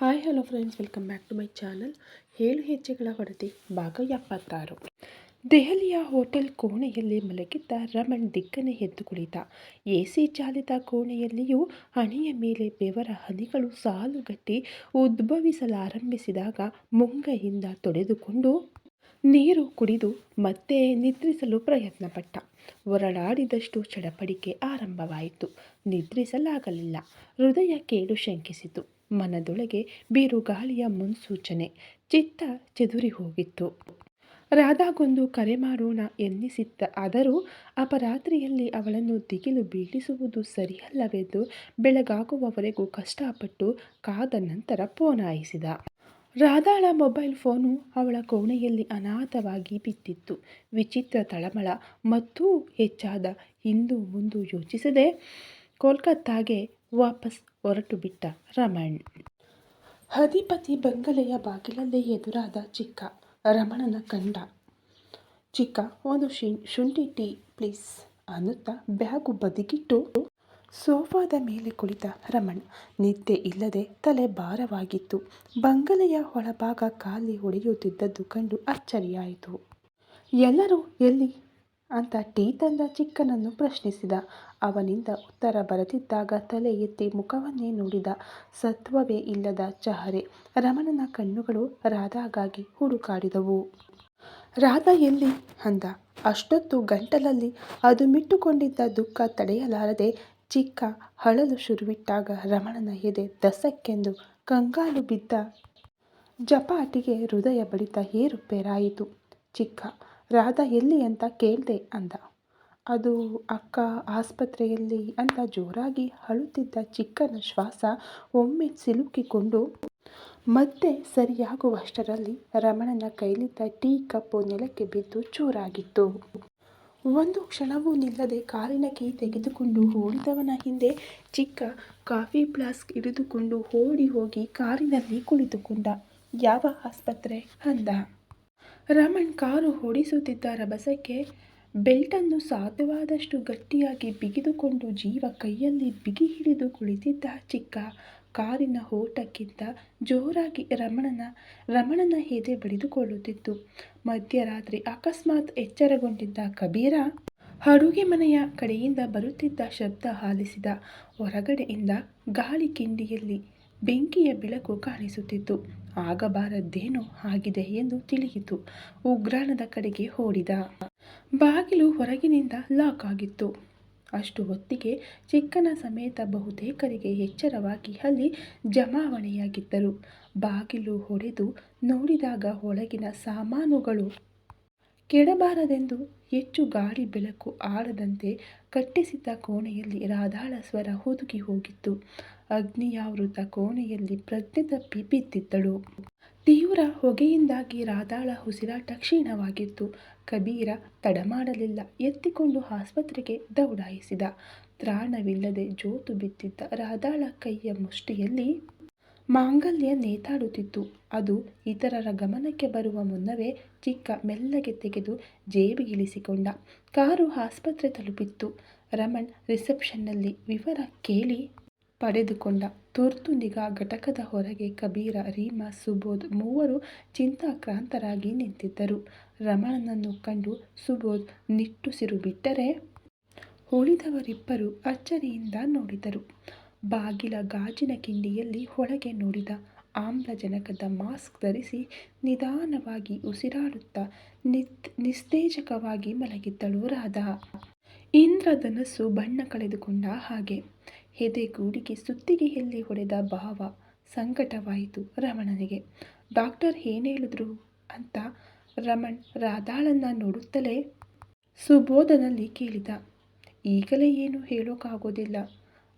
Hi, hello friends welcome back to my channel ಏಳು ಹೆಜ್ಜೆಗಳ ಹೊಡೆದಿ ಭಾಗ ಎಪ್ಪತ್ತಾರು. ದೆಹಲಿಯ ಹೋಟೆಲ್ ಕೋಣೆಯಲ್ಲಿ ಮಲಗಿದ್ದ ರಮಣ್ ದಿಕ್ಕನೆ ಎದ್ದು ಕುಳಿತ. ಸಿ ಚಾಲಿತ ಕೋಣೆಯಲ್ಲಿಯೂ ಹಣೆಯ ಮೇಲೆ ಬೆವರ ಹನಿಗಳು ಸಾಲುಗಟ್ಟಿ ಉದ್ಭವಿಸಲಾರಂಭಿಸಿದಾಗ ಮುಂಗೈಯಿಂದ ತೊಡೆದುಕೊಂಡು ನೀರು ಕುಡಿದು ಮತ್ತೆ ನಿದ್ರಿಸಲು ಪ್ರಯತ್ನಪಟ್ಟ. ಹೊರಳಾಡಿದಷ್ಟು ಚಡಪಡಿಕೆ ಆರಂಭವಾಯಿತು. ನಿದ್ರಿಸಲಾಗಲಿಲ್ಲ. ಹೃದಯ ಕೇಳು ಶಂಕಿಸಿತು. ಮನದೊಳಗೆ ಬಿರುಗಾಳಿಯ ಮುನ್ಸೂಚನೆ. ಚಿತ್ತ ಚೆದುರಿ ಹೋಗಿತ್ತು. ರಾಧಾಗೊಂದು ಕರೆ ಮಾಡೋಣ ಎನ್ನಿಸಿತ್ತ. ಆದರೂ ಅಪರಾತ್ರಿಯಲ್ಲಿ ಅವಳನ್ನು ದಿಗಿಲು ಬೀಳಿಸುವುದು ಸರಿಯಲ್ಲವೆಂದು ಬೆಳಗಾಗುವವರೆಗೂ ಕಷ್ಟಪಟ್ಟು ಕಾದ ನಂತರ ಫೋನಾಯಿಸಿದ ರಾಧಾಳ ಮೊಬೈಲ್ ಫೋನು ಅವಳ ಕೋಣೆಯಲ್ಲಿ ಅನಾಥವಾಗಿ ಬಿದ್ದಿತ್ತು. ವಿಚಿತ್ರ ತಳಮಳ, ಮತ್ತೂ ಹೆಚ್ಚಾದ ಹಿಂದು ಮುಂದು ಯೋಚಿಸದೆ ಕೋಲ್ಕತ್ತಾಗೆ ವಾಪಸ್ ಹೊರಟು ಬಿಟ್ಟ ರಮಣ್. ಅಧಿಪತಿ ಬಂಗಲೆಯ ಬಾಗಿಲಲ್ಲೇ ಎದುರಾದ ಚಿಕ್ಕ ರಮಣನ ಕಂಡ. ಚಿಕ್ಕ, ಒಂದು ಶುಂಠಿ ಟೀ, ಪ್ಲೀಸ್, ಅನ್ನುತ್ತ ಬ್ಯಾಗು ಬದಿಗಿಟ್ಟು ಸೋಫಾದ ಮೇಲೆ ಕುಳಿತ ರಮಣ್. ನಿದ್ದೆ ಇಲ್ಲದೆ ತಲೆ ಭಾರವಾಗಿತ್ತು. ಬಂಗಲೆಯ ಒಳಭಾಗ ಖಾಲಿ ಹೊಡೆಯುತ್ತಿದ್ದದ್ದು ಕಂಡು ಅಚ್ಚರಿಯಾಯಿತು. ಎಲ್ಲರೂ ಎಲ್ಲಿ? ಅಂತ ಟೀ ತಂದ ಚಿಕ್ಕನನ್ನು ಪ್ರಶ್ನಿಸಿದ ಅವನಿಂದ ಉತ್ತರ ಬರದಿದ್ದಾಗ ತಲೆ ಎತ್ತಿ ಮುಖವನ್ನೇ ನೋಡಿದ ಸತ್ವವೇ ಇಲ್ಲದ ಚಹರೆ. ರಮಣನ ಕಣ್ಣುಗಳು ರಾಧಾಗಾಗಿ ಹುಡುಕಾಡಿದವು. ರಾಧಾ, ಎಲ್ಲಿ ಅಂದ. ಅಷ್ಟೊತ್ತು ಗಂಟಲಲ್ಲಿ ಅದು ಮಿಟ್ಟುಕೊಂಡಿದ್ದ ದುಃಖ ತಡೆಯಲಾರದೆ ಚಿಕ್ಕ ಹಳಲು ಶುರುವಿಟ್ಟಾಗ ರಮಣನ ಎದೆ ದಸಕ್ಕೆಂದು ಕಂಗಾಲು ಬಿದ್ದ ಜಪಾಟಿಗೆ ಹೃದಯ ಬಡಿತ ಏರುಪೇರಾಯಿತು. ಚಿಕ್ಕ, ರಾಧಾ, ಎಲ್ಲಿ ಅಂತ ಕೇಳ್ದೆ, ಅಂದ. ಅದು ಅಕ್ಕ ಆಸ್ಪತ್ರೆಯಲ್ಲಿ ಅಂತ ಜೋರಾಗಿ ಅಳುತ್ತಿದ್ದ ಚಿಕ್ಕನ ಶ್ವಾಸ ಒಮ್ಮೆ ಸಿಲುಕಿಕೊಂಡು ಮತ್ತೆ ಸರಿಯಾಗುವಷ್ಟರಲ್ಲಿ ರಮಣನ ಕೈಲಿದ್ದ ಟೀ ಕಪ್ಪು ನೆಲಕ್ಕೆ ಬಿದ್ದು ಚೂರಾಗಿತ್ತು. ಒಂದು ಕ್ಷಣವೂ ನಿಲ್ಲದೆ ಕಾರಿನ ಕೀ ತೆಗೆದುಕೊಂಡು ಓಡಿದವನ ಹಿಂದೆ ಚಿಕ್ಕ ಕಾಫಿ ಫ್ಲಾಸ್ಕ್ ಹಿಡಿದುಕೊಂಡು ಓಡಿ ಹೋಗಿ ಕಾರಿನಲ್ಲಿ ಕುಳಿತುಕೊಂಡ. ಯಾವ ಆಸ್ಪತ್ರೆ? ಅಂದ. ರಮಣ್ ಕಾರು ಓಡಿಸುತ್ತಿದ್ದ ರಭಸಕ್ಕೆ ಬೆಲ್ಟನ್ನು ಸಾಧ್ಯವಾದಷ್ಟು ಗಟ್ಟಿಯಾಗಿ ಬಿಗಿದುಕೊಂಡು ಜೀವ ಕೈಯಲ್ಲಿ ಬಿಗಿ ಹಿಡಿದು ಕುಳಿತಿದ್ದ ಚಿಕ್ಕ ಕಾರಿನ ಓಟಕ್ಕಿಂತ ಜೋರಾಗಿ ರಮಣನ ರಮಣನ ಎದೆ ಬಡಿದುಕೊಳ್ಳುತ್ತಿತ್ತು. ಮಧ್ಯರಾತ್ರಿ ಅಕಸ್ಮಾತ್ ಎಚ್ಚರಗೊಂಡಿದ್ದ ಕಬೀರ ಅಡುಗೆ ಮನೆಯ ಕಡೆಯಿಂದ ಬರುತ್ತಿದ್ದ ಶಬ್ದ ಆಲಿಸಿದ. ಹೊರಗಡೆಯಿಂದ ಗಾಳಿ ಕಿಂಡಿಯಲ್ಲಿ ಬೆಂಕಿಯ ಬೆಳಕು ಕಾಣಿಸುತ್ತಿತ್ತು. ಆಗಬಾರದ್ದೇನೋ ಆಗಿದೆ ಎಂದು ತಿಳಿಯಿತು. ಉಗ್ರಾಣದ ಕಡೆಗೆ ಓಡಿದ ಬಾಗಿಲು ಹೊರಗಿನಿಂದ ಲಾಕ್ ಆಗಿತ್ತು. ಅಷ್ಟು ಹೊತ್ತಿಗೆ ಚಿಕ್ಕನ ಸಮೇತ ಬಹುತೇಕರಿಗೆ ಎಚ್ಚರವಾಗಿ ಅಲ್ಲಿ ಜಮಾವಣೆಯಾಗಿದ್ದರು. ಬಾಗಿಲು ಹೊಡೆದು ನೋಡಿದಾಗ ಒಳಗಿನ ಸಾಮಾನುಗಳು ಕೆಡಬಾರದೆಂದು ಹೆಚ್ಚು ಗಾಳಿ ಬೆಳಕು ಆಡದಂತೆ ಕಟ್ಟಿಸಿದ್ದ ಕೋಣೆಯಲ್ಲಿ ರಾಧಾಳ ಸ್ವರ ಹುದುಗಿ ಹೋಗಿತ್ತು. ಅಗ್ನಿಯಾವೃತ ಕೋಣೆಯಲ್ಲಿ ಪ್ರಜ್ಞೆ ತಪ್ಪಿ ಬಿದ್ದಿದ್ದಳು. ತೀವ್ರ ಹೊಗೆಯಿಂದಾಗಿ ರಾಧಾಳ ಉಸಿರಾಟ ಕ್ಷೀಣವಾಗಿತ್ತು. ಕಬೀರ ತಡಮಾಡಲಿಲ್ಲ ಎತ್ತಿಕೊಂಡು ಆಸ್ಪತ್ರೆಗೆ ದೌಡಾಯಿಸಿದ. ತ್ರಾಣವಿಲ್ಲದೆ ಜೋತು ಬಿದ್ದಿದ್ದ ರಾಧಾಳ ಕೈಯ ಮುಷ್ಟಿಯಲ್ಲಿ ಮಾಂಗಲ್ಯ ನೇತಾಡುತ್ತಿತ್ತು. ಅದು ಇತರರ ಗಮನಕ್ಕೆ ಬರುವ ಮುನ್ನವೇ ಚಿಕ್ಕ ಮೆಲ್ಲಗೆ ತೆಗೆದು ಜೇಬಿಗಿಳಿಸಿಕೊಂಡ ಕಾರು ಆಸ್ಪತ್ರೆ ತಲುಪಿತ್ತು. ರಮಣ್ ರಿಸೆಪ್ಷನ್ನಲ್ಲಿ ವಿವರ ಕೇಳಿ ಪಡೆದುಕೊಂಡ. ತುರ್ತು ನಿಗಾ ಘಟಕದ ಹೊರಗೆ ಕಬೀರ, ರೀಮಾ, ಸುಬೋಧ್ ಮೂವರು ಚಿಂತಾಕ್ರಾಂತರಾಗಿ ನಿಂತಿದ್ದರು. ರಮಣನನ್ನು ಕಂಡು ಸುಬೋಧ್ ನಿಟ್ಟುಸಿರು ಬಿಟ್ಟರೆ ಉಳಿದವರಿಬ್ಬರು ಅಚ್ಚರಿಯಿಂದ ನೋಡಿದರು. ಬಾಗಿಲ ಗಾಜಿನ ಕಿಂಡಿಯಲ್ಲಿ ಒಳಗೆ ನೋಡಿದ ಆಮ್ಲಜನಕದ ಮಾಸ್ಕ್ ಧರಿಸಿ ನಿಧಾನವಾಗಿ ಉಸಿರಾಡುತ್ತಾ ನಿತ್ ನಿಸ್ತೇಜಕವಾಗಿ ಮಲಗಿದ್ದಳು ರಾಧಾ. ಇಂದ್ರಧನಸ್ಸು ಬಣ್ಣ ಕಳೆದುಕೊಂಡ ಹಾಗೆ ಎದೆಗೂಡಿಗೆ ಸುತ್ತಿಗೆಯಲ್ಲಿ ಹೊಡೆದ ಭಾವ ಸಂಕಟವಾಯಿತು ರಮಣನಿಗೆ. ಡಾಕ್ಟರ್ ಏನು ಹೇಳಿದ್ರು ಅಂತ ರಮಣ್ ರಾಧಾಳನ್ನ ನೋಡುತ್ತಲೇ ಸುಬೋಧನಲ್ಲಿ ಕೇಳಿದ, ಈಗಲೇ ಏನು ಹೇಳೋಕ್ಕಾಗೋದಿಲ್ಲ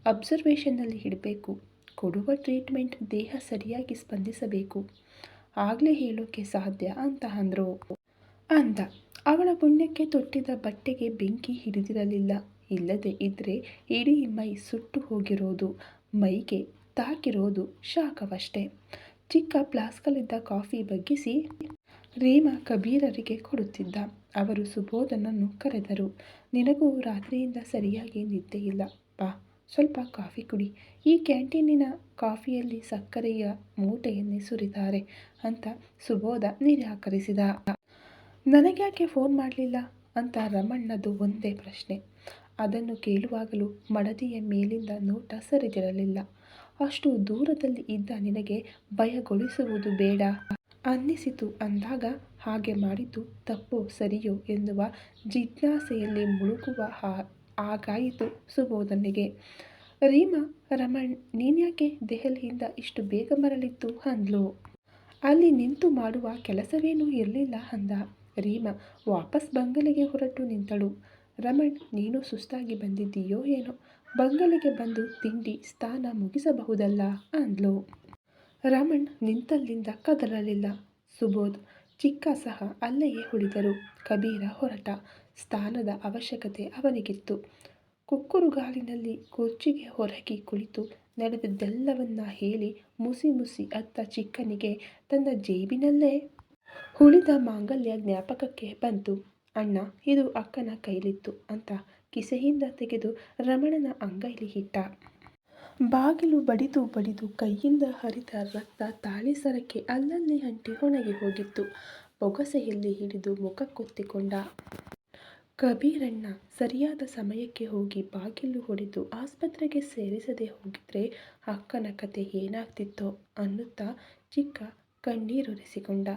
ಅಬ್ಸರ್ವೇಷನ್ನಲ್ಲಿ ಇಡಬೇಕು. ಕೊಡುವ ಟ್ರೀಟ್ಮೆಂಟ್ ದೇಹ ಸರಿಯಾಗಿ ಸ್ಪಂದಿಸಬೇಕು. ಆಗಲೇ ಹೇಳೋಕ್ಕೆ ಸಾಧ್ಯ ಅಂತ ಅಂದರು. ಅಂದ, ಅವಳ ಪುಣ್ಯಕ್ಕೆ ತೊಟ್ಟಿದ ಬಟ್ಟೆಗೆ ಬೆಂಕಿ ಹಿಡಿದಿರಲಿಲ್ಲ. ಇಲ್ಲದೆ ಇದ್ದರೆ ಇಡೀ ಮೈ ಸುಟ್ಟು ಹೋಗಿರೋದು, ಮೈಗೆ ತಾಕಿರೋದು ಶಾಖವಷ್ಟೇ. ಚಿಕ್ಕ ಪ್ಲಾಸ್ಕಲ್ಲಿದ್ದ ಕಾಫಿ ಬಗ್ಗಿಸಿ ರೀಮಾ ಕಬೀರರಿಗೆ ಕೊಡುತ್ತಿದ್ದ. ಅವರು ಸುಬೋಧನನ್ನು ಕರೆದರು. ನಿನಗೂ ರಾತ್ರಿಯಿಂದ ಸರಿಯಾಗಿ ನಿದ್ದೆಯಿಲ್ಲ ಬಾ, ಸ್ವಲ್ಪ ಕಾಫಿ ಕುಡಿ. ಈ ಕ್ಯಾಂಟೀನಿನ ಕಾಫಿಯಲ್ಲಿ ಸಕ್ಕರೆಯ ಮೂಟೆಯನ್ನೇ ಸುರಿತಾರೆ ಅಂತ ಸುಬೋಧ ನಿರಾಕರಿಸಿದ. ನನಗ್ಯಾಕೆ ಫೋನ್ ಮಾಡಲಿಲ್ಲ ಅಂತ ರಮಣ್ಣದು ಒಂದೇ ಪ್ರಶ್ನೆ. ಅದನ್ನು ಕೇಳುವಾಗಲೂ ಮಡದಿಯ ಮೇಲಿಂದ ನೋಟ ಸರಿದಿರಲಿಲ್ಲ. ಅಷ್ಟು ದೂರದಲ್ಲಿ ಇದ್ದ ನಿನಗೆ ಭಯಗೊಳಿಸುವುದು ಬೇಡ. ಅನ್ನಿಸಿತು. ಅಂದಾಗ ಹಾಗೆ ಮಾಡಿದ್ದು ತಪ್ಪೋ ಸರಿಯೋ ಎನ್ನುವ ಜಿಜ್ಞಾಸೆಯಲ್ಲಿ ಮುಳುಗುವ ಹಾಗಾಯಿತು ಸುಬೋಧನಿಗೆ. ರೀಮಾ, ರಮಣ್ ನೀನ್ಯಾಕೆ ದೆಹಲಿಯಿಂದ ಇಷ್ಟು ಬೇಗ ಮರಳಿದ್ದು? ಅಂದ್ಲು. ಅಲ್ಲಿ ನಿಂತು ಮಾಡುವ ಕೆಲಸವೇನೂ ಇರಲಿಲ್ಲ ಅಂದ. ರೀಮಾ ವಾಪಸ್ ಬಂಗಲೆಗೆ ಹೊರಟು ನಿಂತಳು. ರಮಣ್, ನೀನು ಸುಸ್ತಾಗಿ ಬಂದಿದ್ದೀಯೋ ಏನೋ? ಬಂಗಲೆಗೆ ಬಂದು ತಿಂಡಿ ಸ್ಥಾನ ಮುಗಿಸಬಹುದಲ್ಲ? ಅಂದ್ಲು. ರಮಣ್ ನಿಂತಲ್ಲಿಂದ ಕದಲಲಿಲ್ಲ. ಸುಬೋಧ್ ಚಿಕ್ಕ ಸಹ ಅಲ್ಲೆಯೇ ಉಳಿದರು ಕಬೀರ ಹೊರಟ. ಸ್ಥಾನದ ಅವಶ್ಯಕತೆ ಅವನಿಗಿತ್ತು. ಕುಕ್ಕುರುಗಾಲಿನಲ್ಲಿ ಕುರ್ಚಿಗೆ ಹೊರಗಿ ಕುಳಿತು ನಡೆದದ್ದೆಲ್ಲವನ್ನ ಹೇಳಿ ಮುಸಿ ಮುಸಿ ಅತ್ತ ಚಿಕ್ಕನಿಗೆ, ತನ್ನ ಜೇಬಿನಲ್ಲೇ? ಉಳಿದ ಮಾಂಗಲ್ಯ ಜ್ಞಾಪಕಕ್ಕೆ ಬಂತು. ಅಣ್ಣ, ಇದು ಅಕ್ಕನ ಕೈಲಿತ್ತು ಅಂತ ಕಿಸೆಯಿಂದ ತೆಗೆದು ರಮಣನ ಅಂಗೈಲಿ ಇಟ್ಟ. ಬಾಗಿಲು ಬಡಿದು ಬಡಿದು ಕೈಯಿಂದ ಹರಿದ ರಕ್ತ ತಾಳಿ ಸರಕ್ಕೆ ಅಲ್ಲಲ್ಲಿ ಅಂಟಿ ಒಣಗಿ ಹೋಗಿತ್ತು. ಬೊಗಸೆಯಲ್ಲಿ ಹಿಡಿದು ಮುಖಕ್ಕೊತ್ತಿಕೊಂಡ ಕಬೀರಣ್ಣ ಸರಿಯಾದ ಸಮಯಕ್ಕೆ ಹೋಗಿ ಬಾಗಿಲು ಹೊಡೆದು ಆಸ್ಪತ್ರೆಗೆ ಸೇರಿಸದೆ ಹೋಗಿದ್ರೆ ಅಕ್ಕನ ಕತೆ ಏನಾಗ್ತಿತ್ತೋ ಅನ್ನುತ್ತಾ ಚಿಕ್ಕ ಕಣ್ಣೀರೊರೆಸಿಕೊಂಡ.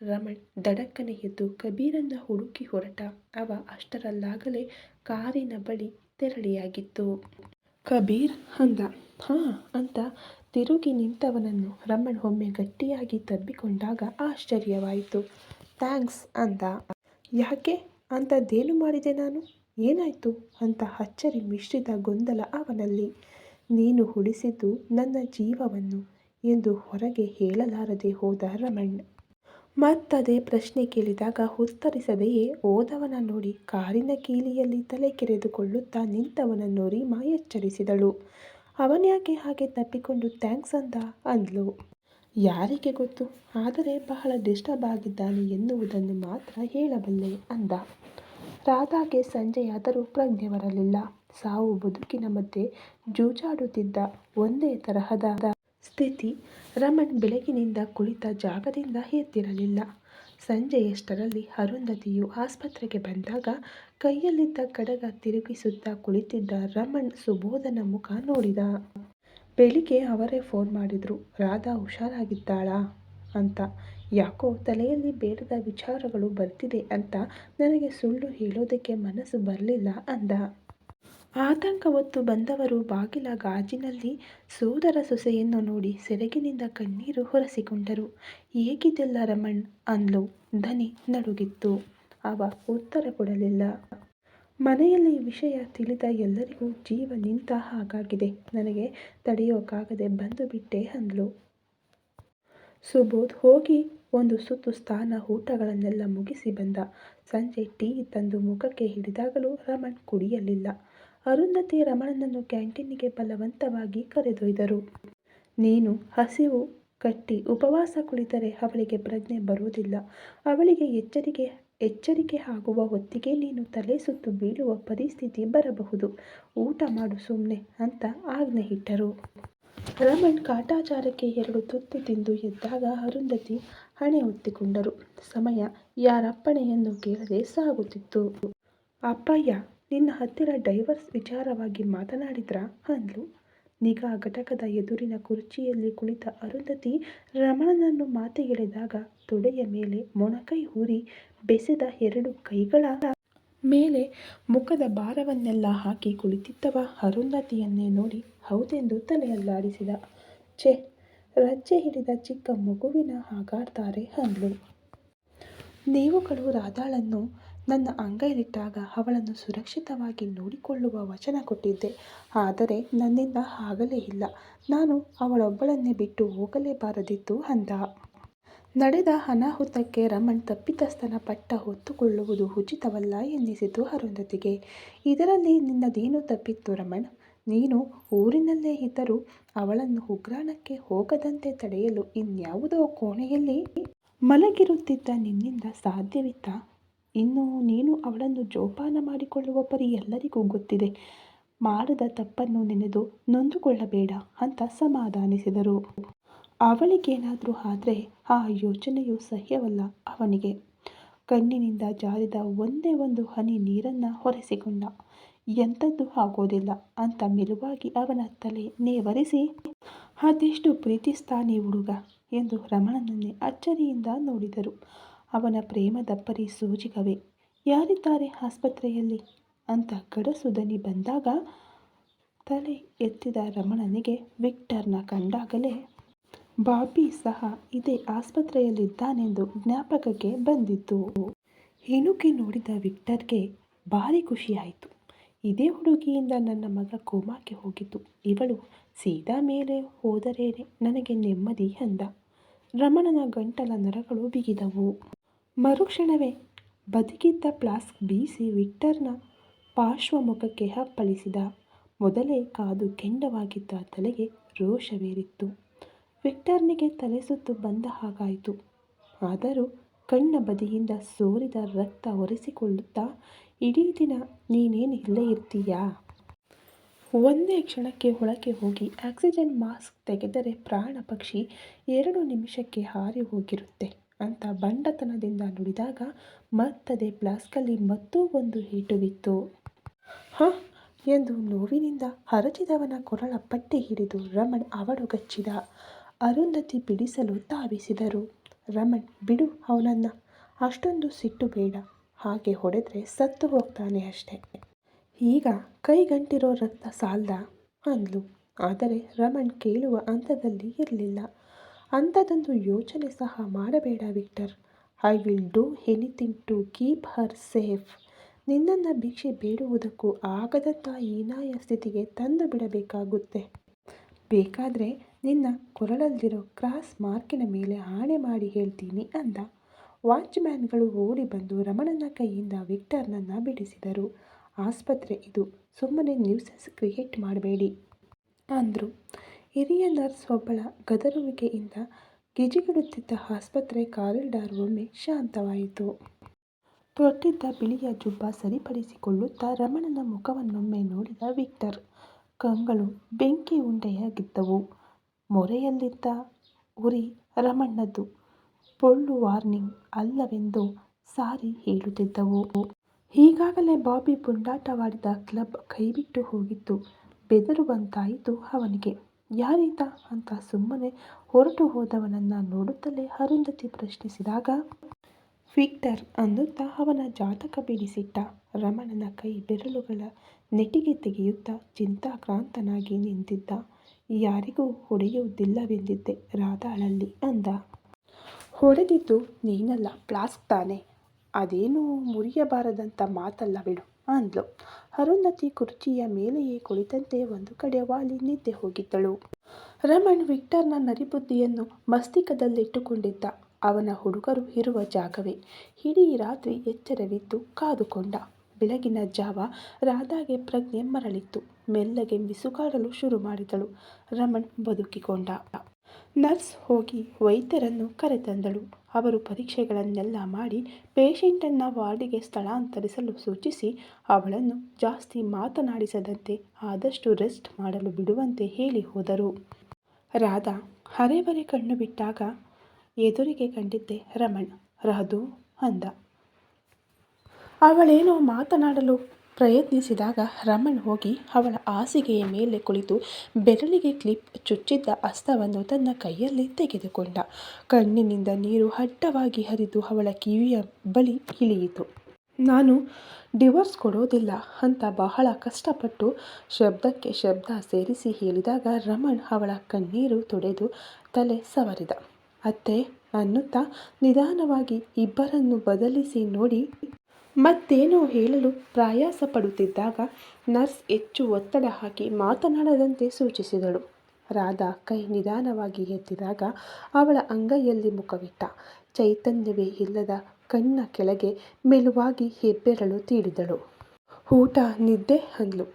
ರಮಣ್ ದಡಕ್ಕನೆ ಎದ್ದು ಕಬೀರನ್ನ ಹುಡುಕಿ ಹೊರಟ. ಅವ ಅಷ್ಟರಲ್ಲಾಗಲೇ ಕಾರಿನ ಬಳಿ ತೆರಳಿಯಾಗಿತ್ತು. ಕಬೀರ್ ಅಂದ, ಹಾ ಅಂತ ತಿರುಗಿ ನಿಂತವನನ್ನು ರಮಣ್ ಒಮ್ಮೆ ಗಟ್ಟಿಯಾಗಿ ತಬ್ಬಿಕೊಂಡಾಗ ಆಶ್ಚರ್ಯವಾಯಿತು. ಥ್ಯಾಂಕ್ಸ್ ಅಂದ, ಯಾಕೆ? ಅಂಥದ್ದೇನು ಮಾಡಿದೆ ನಾನು? ಏನಾಯಿತು? ಅಂತ ಅಚ್ಚರಿ ಮಿಶ್ರಿತ ಗೊಂದಲ ಅವನಲ್ಲಿ. ನೀನು ಉಳಿಸಿದ್ದು ನನ್ನ ಜೀವವನ್ನು ಎಂದು ಹೊರಗೆ ಹೇಳಲಾರದೆ ಹೋದ ರಮಣ್ ಮತ್ತದೇ ಪ್ರಶ್ನೆ ಕೇಳಿದಾಗ ಉತ್ತರಿಸದೆಯೇ ಹೋದವನ ನೋಡಿ ಕಾರಿನ ಕೀಲಿಯಲ್ಲಿ ತಲೆ ಕೆರೆದುಕೊಳ್ಳುತ್ತಾ ನಿಂತವನನ್ನು ರೀಮಾ ಎಚ್ಚರಿಸಿದಳು ಅವನ್ಯಾಕೆ ಹಾಗೆ ತಪ್ಪಿಕೊಂಡು ಥ್ಯಾಂಕ್ಸ್ ಅಂದ? ಅಂದ್ಲು. ಯಾರಿಗೆ ಗೊತ್ತು? ಆದರೆ ಬಹಳ ಡಿಸ್ಟರ್ಬ್ ಆಗಿದ್ದಾನೆ ಎನ್ನುವುದನ್ನು ಮಾತ್ರ ಹೇಳಬಲ್ಲೆ ಅಂದ. ರಾಧಾಗೆ ಸಂಜೆಯಾದರೂ ಪ್ರಜ್ಞೆ ಬರಲಿಲ್ಲ. ಸಾವು ಬದುಕಿನ ಮಧ್ಯೆ ಜೂಜಾಡುತ್ತಿದ್ದ ಒಂದೇ ತರಹದ ಸ್ಥಿತಿ ರಮಣ್ ಬೆಳಗಿನಿಂದ ಕುಳಿತ ಜಾಗದಿಂದ ಎದ್ದಿರಲಿಲ್ಲ. ಸಂಜೆಯಷ್ಟರಲ್ಲಿ ಅರುಂಧತಿಯು ಆಸ್ಪತ್ರೆಗೆ ಬಂದಾಗ ಕೈಯಲ್ಲಿದ್ದ ಕಡಗ ತಿರುಗಿಸುತ್ತಾ ಕುಳಿತಿದ್ದ ರಮಣ್ ಸುಬೋಧನ ಮುಖ ನೋಡಿದ. ಬೆಳಿಗ್ಗೆ ಅವರೇ ಫೋನ್ ಮಾಡಿದ್ರು, ರಾಧಾ ಹುಷಾರಾಗಿದ್ದಾಳಾ? ಅಂತ. ಯಾಕೋ, ತಲೆಯಲ್ಲಿ ಬೇಡದ ವಿಚಾರಗಳು ಬರ್ತಿದೆ ಅಂತ. ನನಗೆ ಸುಳ್ಳು ಹೇಳೋದಕ್ಕೆ ಮನಸ್ಸು ಬರಲಿಲ್ಲ ಅಂದ. ಆತಂಕ ಹೊತ್ತು ಬಂದವರು ಬಾಗಿಲ ಗಾಜಿನಲ್ಲಿ ಸೋದರ ಸೊಸೆಯನ್ನು ನೋಡಿ ಸೆರಗಿನಿಂದ ಕಣ್ಣೀರು ಹೊರಸಿಕೊಂಡರು. ಏಕಿದೆಲ್ಲ ರಮಣ್? ಅಂದ್ಲು. ದನಿ ನಡುಗಿತ್ತು. ಅವ ಉತ್ತರ ಕೊಡಲಿಲ್ಲ. ಮನೆಯಲ್ಲಿ ವಿಷಯ ತಿಳಿದ ಎಲ್ಲರಿಗೂ ಜೀವ ನಿಂತ ಹಾಗಾಗಿದೆ. ನನಗೆ ತಡೆಯೋಕ್ಕಾಗದೆ ಬಂದು ಬಿಟ್ಟೆ ಅಂದ್ಲು. ಸುಬೋಧ್ ಹೋಗಿ ಒಂದು ಸುತ್ತು ಸ್ಥಾನ ಊಟಗಳನ್ನೆಲ್ಲ ಮುಗಿಸಿ ಬಂದ. ಸಂಜೆ ಟೀ ತಂದು ಮುಖಕ್ಕೆ ಹಿಡಿದಾಗಲೂ ರಮಣ್ ಕುಡಿಯಲಿಲ್ಲ. ಅರುಂಧತಿ ರಮಣನನ್ನು ಕ್ಯಾಂಟೀನಿಗೆ ಬಲವಂತವಾಗಿ ಕರೆದೊಯ್ದರು. ನೀನು ಹಸಿವು ಕಟ್ಟಿ ಉಪವಾಸ ಕುಳಿತರೆ ಅವಳಿಗೆ ಪ್ರಜ್ಞೆ ಬರುವುದಿಲ್ಲ. ಅವಳಿಗೆ ಎಚ್ಚರಿಕೆ ಎಚ್ಚರಿಕೆ ಆಗುವ ಹೊತ್ತಿಗೆ ನೀನು ತಲೆ ಸುತ್ತು ಬೀಳುವ ಪರಿಸ್ಥಿತಿ ಬರಬಹುದು. ಊಟ ಮಾಡು ಸುಮ್ಮನೆ ಅಂತ ಆಜ್ಞೆ ಇಟ್ಟರು. ರಮಣ್ ಕಾಟಾಚಾರಕ್ಕೆ ಎರಡು ತುತ್ತು ತಿಂದು ಎದ್ದಾಗ ಅರುಂಧತಿ ಹಣೆ ಒತ್ತಿಕೊಂಡರು ಸಮಯ ಯಾರಪ್ಪಣೆಯನ್ನು ಕೇಳದೆ ಸಾಗುತ್ತಿತ್ತು. ಅಪ್ಪಯ್ಯ ನಿನ್ನ ಹತ್ತಿರ ಡೈವರ್ಸ್ ವಿಚಾರವಾಗಿ ಮಾತನಾಡಿದ್ರಾ? ಅಂದ್ಲು. ನಿಗಾ ಘಟಕದ ಎದುರಿನ ಕುರ್ಚಿಯಲ್ಲಿ ಕುಳಿತ ಅರುಂಧತಿ ರಮಣನನ್ನು ಮಾತಿಗೆಳೆದಾಗ ತೊಡೆಯ ಮೇಲೆ ಮೊಣಕೈ ಊರಿ ಬೆಸೆದ ಎರಡು ಕೈಗಳ ಮೇಲೆ ಮುಖದ ಭಾರವನ್ನೆಲ್ಲ ಹಾಕಿ ಕುಳಿತಿದ್ದವ ಅರುಂಧತಿಯನ್ನೇ ನೋಡಿ ಹೌದೆಂದು ತಲೆಯಲ್ಲಾಡಿಸಿದ. ಛೆ, ರಜ್ಜೆ ಹಿಡಿದ ಚಿಕ್ಕ ಮಗುವಿನ ಹಾಗಾಡ್ತಾರೆ ಅಂದ್ಲು. ನೀವುಗಳು ರಾಧಾಳನ್ನು ನನ್ನ ಅಂಗೈಲಿಟ್ಟಾಗ ಅವಳನ್ನು ಸುರಕ್ಷಿತವಾಗಿ ನೋಡಿಕೊಳ್ಳುವ ವಚನ ಕೊಟ್ಟಿದ್ದೆ. ಆದರೆ ನನ್ನಿಂದ ಆಗಲೇ ಇಲ್ಲ. ನಾನು ಅವಳೊಬ್ಬಳನ್ನೇ ಬಿಟ್ಟು ಹೋಗಲೇಬಾರದಿತ್ತು ಅಂದ. ನಡೆದ ಅನಾಹುತಕ್ಕೆ ರಮಣ್ ತಪ್ಪಿತಸ್ಥನ ಪಟ್ಟ ಹೊತ್ತುಕೊಳ್ಳುವುದು ಉಚಿತವಲ್ಲ ಎನ್ನಿಸಿತು ಅರುಂಧತಿಗೆ. ಇದರಲ್ಲಿ ನಿನ್ನದೇನು ತಪ್ಪಿತ್ತು ರಮಣ್? ನೀನು ಊರಿನಲ್ಲೇ ಇದ್ದರೂ ಅವಳನ್ನು ಉಗ್ರಾಣಕ್ಕೆ ಹೋಗದಂತೆ ತಡೆಯಲು ಇನ್ಯಾವುದೋ ಕೋಣೆಯಲ್ಲಿ ಮಲಗಿರುತ್ತಿದ್ದ ನಿನ್ನಿಂದ ಸಾಧ್ಯವಿತ್ತಾ? ಇನ್ನು ನೀನು ಅವಳನ್ನು ಜೋಪಾನ ಮಾಡಿಕೊಳ್ಳುವ ಪರಿ ಎಲ್ಲರಿಗೂ ಗೊತ್ತಿದೆ. ಮಾಡದ ತಪ್ಪನ್ನು ನೆನೆದು ನೊಂದುಕೊಳ್ಳಬೇಡ ಅಂತ ಸಮಾಧಾನಿಸಿದರು. ಅವಳಿಗೇನಾದರೂ ಆದರೆ ಆ ಯೋಚನೆಯು ಸಹ್ಯವಲ್ಲ ಅವನಿಗೆ. ಕಣ್ಣಿನಿಂದ ಜಾರಿದ ಒಂದೇ ಒಂದು ಹನಿ ನೀರನ್ನು ಹೊರೆಸಿಕೊಂಡ. ಎಂಥದ್ದು ಆಗೋದಿಲ್ಲ ಅಂತ ಮೆಲುವಾಗಿ ಅವನ ತಲೆ ನೇವರಿಸಿ, ಅದೆಷ್ಟು ಪ್ರೀತಿಸ್ತಾನೆ ಹುಡುಗ ಎಂದು ರಮಣನನ್ನೇ ಅಚ್ಚರಿಯಿಂದ ನೋಡಿದರು. ಅವನ ಪ್ರೇಮದ ಪರಿ ಸೂಚಿಕವೇ ಯಾರಿದ್ದಾರೆ ಆಸ್ಪತ್ರೆಯಲ್ಲಿ? ಅಂತ ಗಡಸು ದನಿ ಬಂದಾಗ ತಲೆ ಎತ್ತಿದ ರಮಣನಿಗೆ ವಿಕ್ಟರ್ನ ಕಂಡಾಗಲೇ ಬಾಬಿ ಸಹ ಇದೇ ಆಸ್ಪತ್ರೆಯಲ್ಲಿದ್ದಾನೆಂದು ಜ್ಞಾಪಕಕ್ಕೆ ಬಂದಿತ್ತು. ಹಿನುಕಿ ನೋಡಿದ ವಿಕ್ಟರ್ಗೆ ಭಾರಿ ಖುಷಿಯಾಯಿತು. ಇದೇ ಹುಡುಗಿಯಿಂದ ನನ್ನ ಮಗ ಕೋಮಾಕ್ಕೆ ಹೋಗಿತ್ತು ಇವಳು ಸೀದಾ ಮೇಲೆ ಹೋದರೇನೆ ನನಗೆ ನೆಮ್ಮದಿ ಅಂದ. ರಮಣನ ಗಂಟಲ ನರಗಳು ಬಿಗಿದವು. ಮರುಕ್ಷಣವೇ ಬದುಕಿದ್ದ ಫ್ಲಾಸ್ಕ್ ಬೀಸಿ ವಿಕ್ಟರ್ನ ಪಾರ್ಶ್ವಮುಖಕ್ಕೆ ಅಪ್ಪಳಿಸಿದ ಮೊದಲೇ ಕಾದು ಕೆಂಡವಾಗಿದ್ದ ತಲೆಗೆ ರೋಷವೇರಿತ್ತು. ವಿಕ್ಟರ್ನಿಗೆ ತಲೆ ಸುತ್ತು ಬಂದ ಹಾಗಾಯಿತು. ಆದರೂ ಕಣ್ಣ ಬದಿಯಿಂದ ಸೋರಿದ ರಕ್ತ ಒರೆಸಿಕೊಳ್ಳುತ್ತಾ, ಇಡೀ ದಿನ ನೀನೇನು ಇಲ್ಲೇ ಇರ್ತೀಯಾ? ಒಂದೇ ಕ್ಷಣಕ್ಕೆ ಒಳಗೆ ಹೋಗಿ ಆಕ್ಸಿಜನ್ ಮಾಸ್ಕ್ ತೆಗೆದರೆ ಪ್ರಾಣ ಪಕ್ಷಿ ಎರಡು ನಿಮಿಷಕ್ಕೆ ಹಾರಿ ಹೋಗಿರುತ್ತೆ. ಅಂತ ಬಂಡತನದಿಂದ ನುಡಿದಾಗ ಮತ್ತದೆ ಫ್ಲಾಸ್ಕಲ್ಲಿ ಮತ್ತೂ ಒಂದು ಏಟು ಬಿತ್ತು. ಹಾಂ, ಎಂದು ನೋವಿನಿಂದ ಹರಚಿದವನ ಕೊರಳ ಪಟ್ಟಿ ಹಿಡಿದು ರಮಣ್ ಅವಡುಗಚ್ಚಿದ. ಅರುಂಧತಿ ಬಿಡಿಸಲು ಧಾವಿಸಿದರು. ರಮಣ್, ಬಿಡು ಅವನನ್ನು. ಅಷ್ಟೊಂದು ಸಿಟ್ಟು ಬೇಡ. ಹಾಗೆ ಹೊಡೆದ್ರೆ ಸತ್ತು ಹೋಗ್ತಾನೆ ಅಷ್ಟೆ. ಈಗ ಕೈಗಂಟಿರೋ ರಕ್ತ ಸಾಲ್ದ, ಅಂದ್ಲು. ಆದರೆ ರಮಣ್ ಕೇಳುವ ಹಂತದಲ್ಲಿ ಇರಲಿಲ್ಲ. ಅಂಥದ್ದೊಂದು ಯೋಚನೆ ಸಹ ಮಾಡಬೇಡ, Victor. I will do anything to keep her safe. ನಿನ್ನನ್ನು ಭಿಕ್ಷೆ ಬೇಡುವುದಕ್ಕೂ ಆಗದಂಥ ಹೀನಾಯ ಸ್ಥಿತಿಗೆ ತಂದು ಬಿಡಬೇಕಾಗುತ್ತೆ. ಬೇಕಾದರೆ ನಿನ್ನ ಕೊರಳಲ್ಲಿರೋ ಕ್ರಾಸ್ ಮಾರ್ಕಿನ ಮೇಲೆ ಆಣೆ ಮಾಡಿ ಹೇಳ್ತೀನಿ ಅಂದ. ವಾಚ್ಮ್ಯಾನ್ಗಳು ಓಡಿ ಬಂದು ರಮಣನ ಕೈಯಿಂದ ವಿಕ್ಟರ್ನನ್ನು ಬಿಡಿಸಿದರು. ಆಸ್ಪತ್ರೆ ಇದು. ಸುಮ್ಮನೆ ನ್ಯೂಸಸ್ ಕ್ರಿಯೇಟ್ ಮಾಡಬೇಡಿ ಅಂದರು. ಹಿರಿಯ ನರ್ಸ್ ಒಬ್ಬಳ ಗದರುವಿಕೆಯಿಂದ ಗಿಜಿಗಿಡುತ್ತಿದ್ದ ಆಸ್ಪತ್ರೆ ಕಾರಿಡಾರ್ ಒಮ್ಮೆ ಶಾಂತವಾಯಿತು. ತೊಟ್ಟಿದ್ದ ಬಿಳಿಯ ಜುಬ್ಬ ಸರಿಪಡಿಸಿಕೊಳ್ಳುತ್ತಾ ರಮಣನ ಮುಖವನ್ನೊಮ್ಮೆ ನೋಡಿದ ವಿಕ್ಟರ್. ಕಂಗಳು ಬೆಂಕಿ ಉಂಡೆಯಾಗಿದ್ದವು. ಮೊರೆಯಲ್ಲಿದ್ದ ಉರಿ ರಮಣ್ಣದ್ದು. ಪೊಳ್ಳು ವಾರ್ನಿಂಗ್ ಅಲ್ಲವೆಂದು ಸಾರಿ ಹೇಳುತ್ತಿದ್ದವು. ಈಗಾಗಲೇ ಬಾಬಿ ಪುಂಡಾಟವಾಡಿದ ಕ್ಲಬ್ ಕೈಬಿಟ್ಟು ಹೋಗಿತ್ತು ಬೆದರುವಂತಾಯಿತು ಅವನಿಗೆ. ಯಾರೀತ ಅಂತ ಸುಮ್ಮನೆ ಹೊರಟು ಹೋದವನನ್ನು ನೋಡುತ್ತಲೇ ಅರುಂಧತಿ ಪ್ರಶ್ನಿಸಿದಾಗ, ವಿಕ್ಟರ್ ಅನ್ನುತ್ತಾ ಅವನ ಜಾತಕ ಬಿಡಿಸಿಟ್ಟ ರಮಣನ ಕೈ ಬೆರಳುಗಳ ನೆಟಿಗೆ ತೆಗೆಯುತ್ತಾ ಚಿಂತಾಕ್ರಾಂತನಾಗಿ ನಿಂತಿದ್ದ. ಯಾರಿಗೂ ಹೊಡೆಯುವುದಿಲ್ಲವೆಂದಿದ್ದೆ ರಾಧಾಳಲ್ಲಿ ಅಂದ. ಹೊಡೆದಿದ್ದು ನೀನಲ್ಲ ಪ್ಲಾಸ್ಕ್ ತಾನೆ. ಅದೇನೂ ಮುರಿಯಬಾರದಂಥ ಮಾತಲ್ಲ ಬಿಡು. ಅಂದ್ಲು. ಅರುಂಧತಿ ಕುರ್ಚಿಯ ಮೇಲೆಯೇ ಕುಳಿತಂತೆ ಒಂದು ಕಡೆ ವಾಲಿ ನಿದ್ದೆ ಹೋಗಿದ್ದಳು. ರಮಣ್ ವಿಕ್ಟರ್ನ ನರಿಬುದ್ಧಿಯನ್ನು ಮಸ್ತಿಕದಲ್ಲಿಟ್ಟುಕೊಂಡಿದ್ದ ಅವನ ಹುಡುಗರು ಇರುವ ಜಾಗವೇ. ಇಡೀ ರಾತ್ರಿ ಎಚ್ಚರವಿದ್ದು ಕಾದುಕೊಂಡ. ಬೆಳಗಿನ ಜಾವ ರಾಧಾಗೆ ಪ್ರಜ್ಞೆ ಮರಳಿತ್ತು. ಮೆಲ್ಲಗೆ ಮಿಸುಕಾಡಲು ಶುರು ಮಾಡಿದಳು. ರಮಣ್ ಬದುಕಿಕೊಂಡ. ನರ್ಸ್ ಹೋಗಿ ವೈದ್ಯರನ್ನು ಕರೆತಂದಳು. ಅವರು ಪರೀಕ್ಷೆಗಳನ್ನೆಲ್ಲ ಮಾಡಿ ಪೇಷಂಟನ್ನು ವಾರ್ಡಿಗೆ ಸ್ಥಳಾಂತರಿಸಲು ಸೂಚಿಸಿ, ಅವಳನ್ನು ಜಾಸ್ತಿ ಮಾತನಾಡಿಸದಂತೆ ಆದಷ್ಟು ರೆಸ್ಟ್ ಮಾಡಲು ಬಿಡುವಂತೆ ಹೇಳಿ ಹೋದರು. ರಾಧಾ ಹರೆಬರೆ ಕಣ್ಣು ಬಿಟ್ಟಾಗ ಎದುರಿಗೆ ಕಂಡಿದ್ದೆ ರಮಣ್. ರಾಧು ಅಂದ. ಅವಳೇನೋ ಮಾತನಾಡಲು ಪ್ರಯತ್ನಿಸಿದಾಗ ರಮಣ್ ಹೋಗಿ ಅವಳ ಹಾಸಿಗೆಯ ಮೇಲೆ ಕುಳಿತು ಬೆರಳಿಗೆ ಕ್ಲಿಪ್ ಚುಚ್ಚಿದ್ದ ಅಸ್ತವನ್ನು ತನ್ನ ಕೈಯಲ್ಲಿ ತೆಗೆದುಕೊಂಡ. ಕಣ್ಣಿನಿಂದ ನೀರು ಅಡ್ಡವಾಗಿ ಹರಿದು ಅವಳ ಕಿವಿಯ ಬಳಿ ಇಳಿಯಿತು. ನಾನು ಡಿವೋರ್ಸ್ ಕೊಡೋದಿಲ್ಲ ಅಂತ ಬಹಳ ಕಷ್ಟಪಟ್ಟು ಶಬ್ದಕ್ಕೆ ಶಬ್ದ ಸೇರಿಸಿ ಹೇಳಿದಾಗ ರಮಣ್ ಅವಳ ಕಣ್ಣೀರು ತೊಡೆದು ತಲೆ ಸವರಿದ. ಅತ್ತೆ, ಅನ್ನುತ್ತಾ ನಿಧಾನವಾಗಿ ಇಬ್ಬರನ್ನು ಬದಲಿಸಿ ನೋಡಿ. ಮತ್ತೇನೋ ಹೇಳಲು ಪ್ರಯಾಸ ಪಡುತ್ತಿದ್ದಾಗ ನರ್ಸ್ ಹೆಚ್ಚು ಒತ್ತಡ ಹಾಕಿ ಮಾತನಾಡದಂತೆ ಸೂಚಿಸಿದಳು. ರಾಧಾ ಕೈ ನಿಧಾನವಾಗಿ ಎತ್ತಿದಾಗ ಅವಳ ಅಂಗೈಯಲ್ಲಿ ಮುಖವಿಟ್ಟ. ಚೈತನ್ಯವೇ ಇಲ್ಲದ ಕಣ್ಣ ಕೆಳಗೆ ಮೆಲುವಾಗಿ ಹೆಬ್ಬೆರಳು ತೀಡಿದಳು ಊಟ, ನಿದ್ದೆ ಅಂದ್ಲು.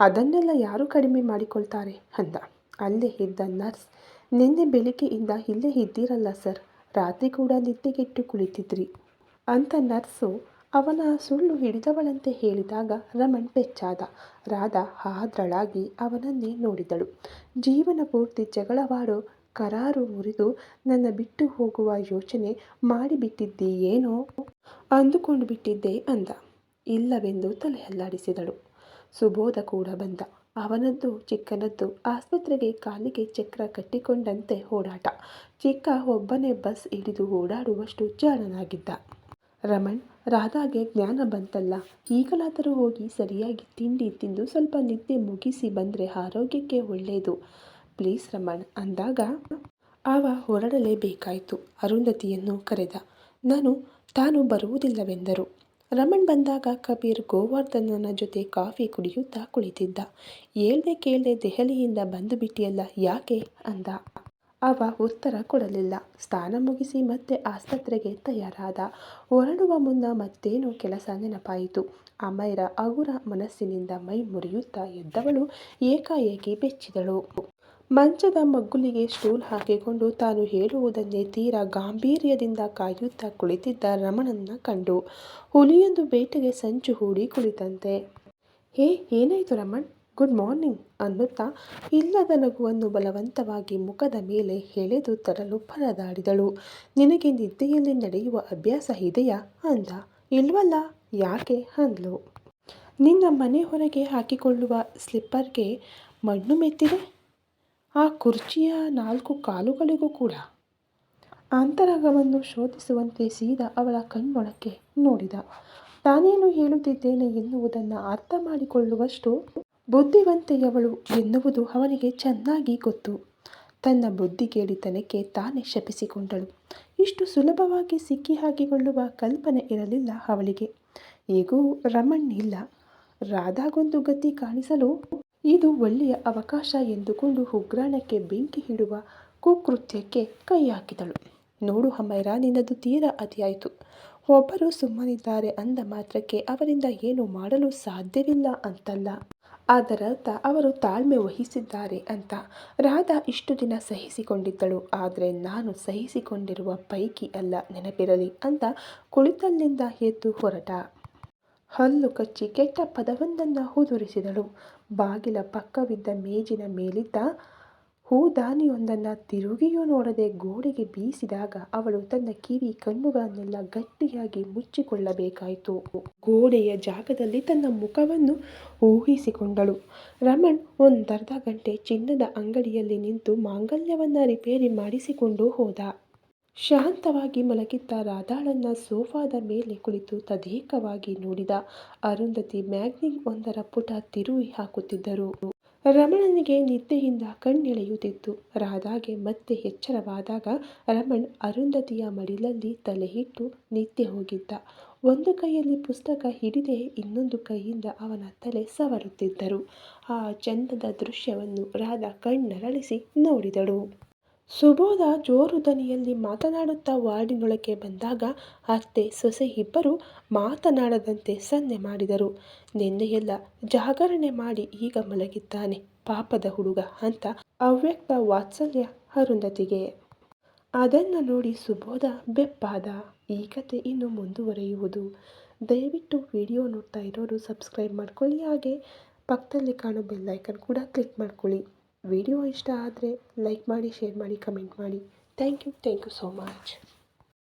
ಅದನ್ನೆಲ್ಲ ಯಾರು ಕಡಿಮೆ ಮಾಡಿಕೊಳ್ತಾರೆ ಅಂದ. ಅಲ್ಲೇ ಇದ್ದ ನರ್ಸ್, ನಿನ್ನೆ ಬೆಳಿಗ್ಗೆಯಿಂದ ಇಲ್ಲೇ ಇದ್ದೀರಲ್ಲ ಸರ್. ರಾತ್ರಿ ಕೂಡ ನಿದ್ದೆಗೆಟ್ಟು ಕುಳಿತಿದ್ರಿ ಅಂತ ನರ್ಸು ಅವನ ಸುಳ್ಳು ಹಿಡಿದವಳಂತೆ ಹೇಳಿದಾಗ ರಮಣ್ ಬೆಚ್ಚಾದ. ರಾಧಾ ಹಾದ್ರಳಾಗಿ ಅವನನ್ನೇ ನೋಡಿದಳು. ಜೀವನ ಪೂರ್ತಿ ಜಗಳವಾಡೋ ಕರಾರು ಮುರಿದು ನನ್ನ ಬಿಟ್ಟು ಹೋಗುವ ಯೋಚನೆ ಮಾಡಿಬಿಟ್ಟಿದ್ದೀಯೇನೋ? ಅಂದುಕೊಂಡು ಬಿಟ್ಟಿದ್ದೆ ಅಂದ. ಇಲ್ಲವೆಂದು ತಲೆ ಅಲ್ಲಾಡಿಸಿದಳು ಸುಬೋಧ ಕೂಡ ಬಂದ. ಅವನದ್ದು ಚಿಕ್ಕನದ್ದು. ಆಸ್ಪತ್ರೆಗೆ ಕಾಲಿಗೆ ಚಕ್ರ ಕಟ್ಟಿಕೊಂಡಂತೆ ಓಡಾಟ ಚಿಕ್ಕ ಒಬ್ಬನೇ ಬಸ್ ಹಿಡಿದು ಓಡಾಡುವಷ್ಟು ಜಾಣನಾಗಿದ್ದ. ರಮಣ್, ರಾಧಾಗೆ ಜ್ಞಾನ ಬಂತಲ್ಲ. ಈಗಲಾದರೂ ಹೋಗಿ ಸರಿಯಾಗಿ ತಿಂಡಿ ತಿಂದು ಸ್ವಲ್ಪ ನಿದ್ದೆ ಮುಗಿಸಿ ಬಂದರೆ ಆರೋಗ್ಯಕ್ಕೆ ಒಳ್ಳೆಯದು ಪ್ಲೀಸ್ ರಮಣ್, ಅಂದಾಗ ಆವ ಹೊರಡಲೇಬೇಕಾಯಿತು. ಅರುಂಧತಿಯನ್ನು ಕರೆದ. ನಾನು, ತಾನು ಬರುವುದಿಲ್ಲವೆಂದರು. ರಮಣ್ ಬಂದಾಗ ಕಬೀರ್ ಗೋವರ್ಧನನ ಜೊತೆ ಕಾಫಿ ಕುಡಿಯುತ್ತಾ ಕುಳಿತಿದ್ದ. ಹೇಳ್ದೆ ಕೇಳ್ದೆ ದೆಹಲಿಯಿಂದ ಬಂದು ಬಿಟ್ಟಿಯಲ್ಲ ಯಾಕೆ? ಅಂದ. ಅವ ಉತ್ತರ ಕೊಡಲಿಲ್ಲ. ಸ್ನಾನ ಮುಗಿಸಿ ಮತ್ತೆ ಆಸ್ಪತ್ರೆಗೆ ತಯಾರಾದ. ಹೊರಡುವ ಮುನ್ನ ಮತ್ತೇನೋ ಕೆಲಸ ನೆನಪಾಯಿತು. ಅಮೈರ ಅಗುರ ಮನಸ್ಸಿನಿಂದ ಮೈ ಮುರಿಯುತ್ತಾ ಎದ್ದವಳು ಏಕಾಏಕಿ ಬೆಚ್ಚಿದಳು. ಮಂಚದ ಮಗ್ಗುಲಿಗೆ ಸ್ಟೂಲ್ ಹಾಕಿಕೊಂಡು ತಾನು ಹೇಳುವುದನ್ನೇ ತೀರಾ ಗಾಂಭೀರ್ಯದಿಂದ ಕಾಯುತ್ತಾ ಕುಳಿತಿದ್ದ ರಮಣನ್ನ ಕಂಡು ಹುಲಿಯೊಂದು ಬೇಟೆಗೆ ಸಂಚು ಹೂಡಿ ಕುಳಿತಂತೆ. ಹೇ, ಏನಾಯಿತು ರಮಣ್? ಗುಡ್ ಮಾರ್ನಿಂಗ್ ಅನ್ನುತ್ತಾ ಇಲ್ಲದ ನಗುವನ್ನು ಬಲವಂತವಾಗಿ ಮುಖದ ಮೇಲೆ ಎಳೆದು ತರಲು ಪರದಾಡಿದಳು. ನಿನಗೆ ನಿದ್ದೆಯಲ್ಲಿ ನಡೆಯುವ ಅಭ್ಯಾಸ ಇದೆಯಾ? ಅಂದ. ಇಲ್ವಲ್ಲ, ಯಾಕೆ? ಅಂದ್ಲು. ನಿನ್ನ ಮನೆ ಹೊರಗೆ ಹಾಕಿಕೊಳ್ಳುವ ಸ್ಲಿಪ್ಪರ್ಗೆ ಮಣ್ಣು ಮೆತ್ತಿದೆ? ಆ ಕುರ್ಚಿಯ ನಾಲ್ಕು ಕಾಲುಗಳಿಗೂ ಕೂಡ. ಅಂತರಂಗವನ್ನು ಶೋಧಿಸುವಂತೆ ಸೀದಾ ಅವಳ ಕಣ್ಣೊಳಕ್ಕೆ ನೋಡಿದ. ತಾನೇನು ಹೇಳುತ್ತಿದ್ದೇನೆ ಎನ್ನುವುದನ್ನು ಅರ್ಥ ಮಾಡಿಕೊಳ್ಳುವಷ್ಟು ಬುದ್ಧಿವಂತೆಯವಳು ಎನ್ನುವುದು ಅವನಿಗೆ ಚೆನ್ನಾಗಿ ಗೊತ್ತು. ತನ್ನ ಬುದ್ಧಿಗೇಡಿತನಕ್ಕೆ ತಾನೇ ಶಪಿಸಿಕೊಂಡಳು. ಇಷ್ಟು ಸುಲಭವಾಗಿ ಸಿಕ್ಕಿ ಹಾಕಿಕೊಳ್ಳುವ ಕಲ್ಪನೆ ಇರಲಿಲ್ಲ ಅವಳಿಗೆ. ರಮಣ್ ಇಲ್ಲ. ರಾಧಾಗೊಂದು ಗತಿ ಕಾಣಿಸಲು ಇದು ಒಳ್ಳೆಯ ಅವಕಾಶ ಎಂದುಕೊಂಡು ಉಗ್ರಾಣಕ್ಕೆ ಬೆಂಕಿ ಹಿಡುವ ಕುಕೃತ್ಯಕ್ಕೆ ಕೈ ಹಾಕಿದಳು. ನೋಡು ಅಮ್ಮೈರ ನಿನ್ನದು ತೀರಾ ಅತಿಯಾಯಿತು. ಒಬ್ಬರು ಸುಮ್ಮನಿದ್ದಾರೆ ಅಂದ ಮಾತ್ರಕ್ಕೆ ಅವರಿಂದ ಏನು ಮಾಡಲು ಸಾಧ್ಯವಿಲ್ಲ ಅಂತಲ್ಲ. ಅದರರ್ಥ ಅವರು ತಾಳ್ಮೆ ವಹಿಸಿದ್ದಾರೆ ಅಂತ ರಾಧಾ ಇಷ್ಟು ದಿನ ಸಹಿಸಿಕೊಂಡಿದ್ದಳು. ಆದರೆ ನಾನು ಸಹಿಸಿಕೊಂಡಿರುವ ಪೈಕಿ ಅಲ್ಲ, ನೆನಪಿರಲಿ ಅಂತ ಕುಳಿತಲ್ಲಿಂದ ಎದ್ದು ಹೊರಟ. ಹಲ್ಲು ಕಚ್ಚಿ ಕೆಟ್ಟ ಪದವೊಂದನ್ನು ಉದುರಿಸಿದಳು. ಬಾಗಿಲ ಪಕ್ಕವಿದ್ದ ಮೇಜಿನ ಮೇಲಿದ್ದ ಹೂದಾನಿಯೊಂದನ್ನು ತಿರುಗಿಯೂ ನೋಡದೆ ಗೋಡೆಗೆ ಬೀಸಿದಾಗ ಅವಳು ತನ್ನ ಕಿವಿ ಕಣ್ಣುಗಳನ್ನೆಲ್ಲ ಗಟ್ಟಿಯಾಗಿ ಮುಚ್ಚಿಕೊಳ್ಳಬೇಕಾಯಿತು. ಗೋಡೆಯ ಜಾಗದಲ್ಲಿ ತನ್ನ ಮುಖವನ್ನು ಊಹಿಸಿಕೊಂಡಳು. ರಮಣ್ ಒಂದರ್ಧ ಗಂಟೆ ಚಿನ್ನದ ಅಂಗಡಿಯಲ್ಲಿ ನಿಂತು ಮಾಂಗಲ್ಯವನ್ನ ರಿಪೇರಿ ಮಾಡಿಸಿಕೊಂಡು ಹೋದ. ಶಾಂತವಾಗಿ ಮಲಗಿದ್ದ ರಾಧಾಳನ್ನ ಸೋಫಾದ ಮೇಲೆ ಕುಳಿತು ತದೇಕವಾಗಿ ನೋಡಿದ ಅರುಂಧತಿ ಮ್ಯಾಗ್ನಿಂಗ್ ಒಂದರ ಪುಟ ತಿರುವಿ ಹಾಕುತ್ತಿದ್ದರು. ರಮಣನಿಗೆ ನಿದ್ದೆಯಿಂದ ಕಣ್ಣೆಳೆಯುತ್ತಿತ್ತು. ರಾಧಾಗೆ ಮತ್ತೆ ಎಚ್ಚರವಾದಾಗ ರಮಣ್ ಅರುಂಧತಿಯ ಮಡಿಲಲ್ಲಿ ತಲೆಯಿಟ್ಟು ನಿದ್ದೆ ಹೋಗಿದ್ದ. ಒಂದು ಕೈಯಲ್ಲಿ ಪುಸ್ತಕ ಹಿಡಿದೇ ಇನ್ನೊಂದು ಕೈಯಿಂದ ಅವನ ತಲೆ ಸವರುತ್ತಿದ್ದರು. ಆ ಚಂದದ ದೃಶ್ಯವನ್ನು ರಾಧಾ ಕಣ್ಣರಳಿಸಿ ನೋಡಿದಳು. ಸುಬೋಧ ಜೋರು ದನಿಯಲ್ಲಿ ಮಾತನಾಡುತ್ತಾ ವಾರ್ಡಿನೊಳಕ್ಕೆ ಬಂದಾಗ ಅತ್ತೆ, ಸೊಸೆ ಇಬ್ಬರು ಮಾತನಾಡದಂತೆ ಸನ್ನೆ ಮಾಡಿದರು. ನಿನ್ನೆಯೆಲ್ಲ ಜಾಗರಣೆ ಮಾಡಿ ಈಗ ಮಲಗಿದ್ದಾನೆ. ಪಾಪದ ಹುಡುಗ ಅಂತ ಅವ್ಯಕ್ತ ವಾತ್ಸಲ್ಯ ಅರುಂಧತಿಗೆ. ಅದನ್ನು ನೋಡಿ ಸುಬೋಧ ಬೆಪ್ಪಾದ. ಈ ಕತೆ ಇನ್ನು ಮುಂದುವರೆಯುವುದು. ದಯವಿಟ್ಟು ವಿಡಿಯೋ ನೋಡ್ತಾ ಇರೋರು ಸಬ್ಸ್ಕ್ರೈಬ್ ಮಾಡ್ಕೊಳ್ಳಿ. ಹಾಗೆ ಪಕ್ಕದಲ್ಲಿ ಕಾಣೋ ಬೆಲ್ಲೈಕನ್ ಕೂಡ ಕ್ಲಿಕ್ ಮಾಡ್ಕೊಳ್ಳಿ. ವಿಡಿಯೋ ಇಷ್ಟ ಆದರೆ ಲೈಕ್ ಮಾಡಿ, ಶೇರ್ ಮಾಡಿ, ಕಮೆಂಟ್ ಮಾಡಿ. Thank you thank you so much.